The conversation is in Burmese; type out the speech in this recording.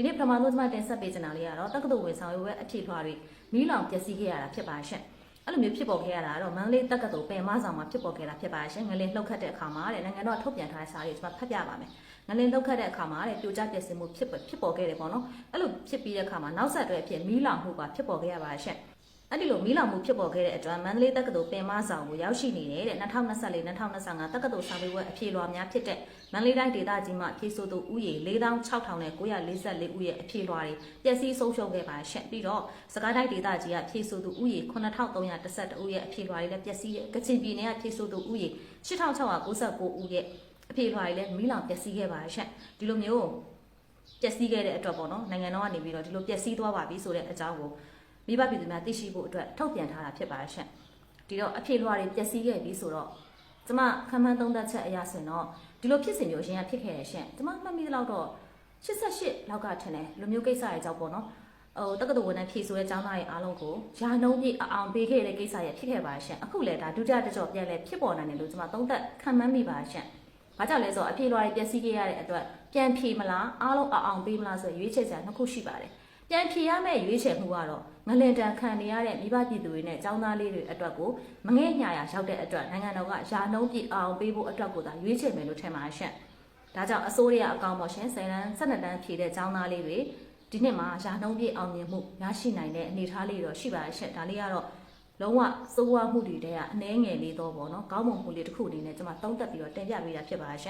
ဒီနေ့ပထမဆုံးကျွန်မတင်ဆက်ပေးချင်တာလေးကတော့တက္ကသိုလ်ဝင်ဆောင်ရွက်အဖြစ်ထွားတွေမီးလောင်ပျက်စီးခဲ့ရတာဖြစ်ပါရှင်အဲ့လိုမျိုးဖြစ်ပေါ်ခဲ့ရတာကတော့မန္တလေးတက္ကသိုလ်ပင်မဆောင်မှာဖြစ်ပေါ်ခဲ့တာဖြစ်ပါရှင်ငလင်လှုပ်ခတ်တဲ့အခါမှာတဲ့နိုင်ငံတော်ထုတ်ပြန်ထားတဲ့စာတွေကျွန်မဖတ်ပြပါမယ်ငလင်လှုပ်ခတ်တဲ့အခါမှာတဲ့ပြိုကျပျက်စီးမှုဖြစ်ဖြစ်ပေါ်ခဲ့တယ်ပေါ့နော်အဲ့လိုဖြစ်ပြီးတဲ့အခါမှာနောက်ဆက်တွဲအဖြစ်မီးလောင်မှုပါဖြစ်ပေါ်ခဲ့ရပါရှင် အဲ့ဒီလိုမီးလောင်မှုဖြစ်ပေါ်ခဲ့တဲ့အတွက်မန္တလေးတက္ကသိုလ်ပင်မဆောင်ကိုရောက်ရှိနေတဲ့2024-2025တက္ကသိုလ်စာပေဝက်အဖြေလွှာများဖြစ်တဲ့မန္တလေးတိုင်းဒေသကြီးမှာဖြေဆိုသူဥယေ46,944ဦးရဲ့အဖြေလွှာတွေပျက်စီးဆုံးရှုံးခဲ့ပါရှင့်ပြီးတော့စကိုင်းတိုင်းဒေသကြီးကဖြေဆိုသူဥယေ9312ဦးရဲ့အဖြေလွှာတွေလည်းပျက်စီးကချင်ပြည်နယ်ကဖြေဆိုသူဥယေ8699ဦးရဲ့အဖြေလွှာတွေလည်းမီးလောင်ပျက်စီးခဲ့ပါရှင့်ဒီလိုမျိုးပျက်စီးခဲ့တဲ့အတွက်ပေါ့နော်နိုင်ငံတော်ကနေပြီးတော့ဒီလိုပျက်စီးသွားပါပြီဆိုတဲ့အကြောင်းကို မိဘပြည်သူများသိရှိဖို့အတွက်ထုတ်ပြန်ထားတာဖြစ်ပါရှင့်ဒီတော့အဖြေလွှာတွေပျက်စီးခဲ့ပြီဆိုတော့ကျမခံမှန်းသုံးသပ်ချက်အရဆိုရင်တော့ဒီလိုဖြစ်စဉ်မျိုးအရင်ကဖြစ်ခဲ့တယ်ရှင့်ကျမမှတ်မိသလောက်တော့88လောက်ကထင်တယ်လူမျိုးကိစ္စရဲ့အကြောင်းပေါ့နော်ဟိုတက္ကသိုလ်ဝန်ထမ်းဖြည့်ဆိုတဲ့ကျောင်းသားတွေအားလုံးကိုယာနှုံးပြည့်အောင်ပေးခဲ့တဲ့ကိစ္စရဲ့ဖြစ်ခဲ့ပါရှင့်အခုလည်းဒါဒုတိယတစ်ကြော့ပြန်လဲဖြစ်ပေါ်နိုင်တယ်လို့ကျမသုံးသပ်ခံမှန်းမိပါရှင့်ဘာကြောင့်လဲဆိုတော့အဖြေလွှာတွေပျက်စီးခဲ့ရတဲ့အတွက်ပြန်ဖြေမလားအားလုံးအောင်ပေးမလားဆိုရွေးချယ်စရာနှစ်ခုရှိပါတယ် ပြန်ဖြေရမယ့်ရွေးချယ်မှုကတော့ငလင်တန်ခံနေရတဲ့မိဘပြည်သူတွေနဲ့ចောင်းသားလေးတွေအတွက်ကိုမငဲ့ညာရရောက်တဲ့အတွက်နိုင်ငံတော်ကယာနှုံးပြအောင်ပေးဖို့အတွက်ကိုသာရွေးချယ်မယ်လို့ထင်ပါရှင့်။ဒါကြောင့်အစိုးရအကောင့်ပေါ်ရှင်10တန်း12တန်းဖြေတဲ့ចောင်းသားလေးတွေဒီနှစ်မှာယာနှုံးပြအောင်မြင်မှုရရှိနိုင်တဲ့အနေအထားလေးတော့ရှိပါရှင့်။ဒါလေးကတော့လုံးဝစိုးဝါမှုတွေတည်းကအနှဲငယ်လေးတော့ပေါ့နော်။ကောင်းမွန်မှုလေးတစ်ခုအနေနဲ့ကျွန်မသုံးသပ်ပြီးတော့တင်ပြပေးတာဖြစ်ပါရှင့်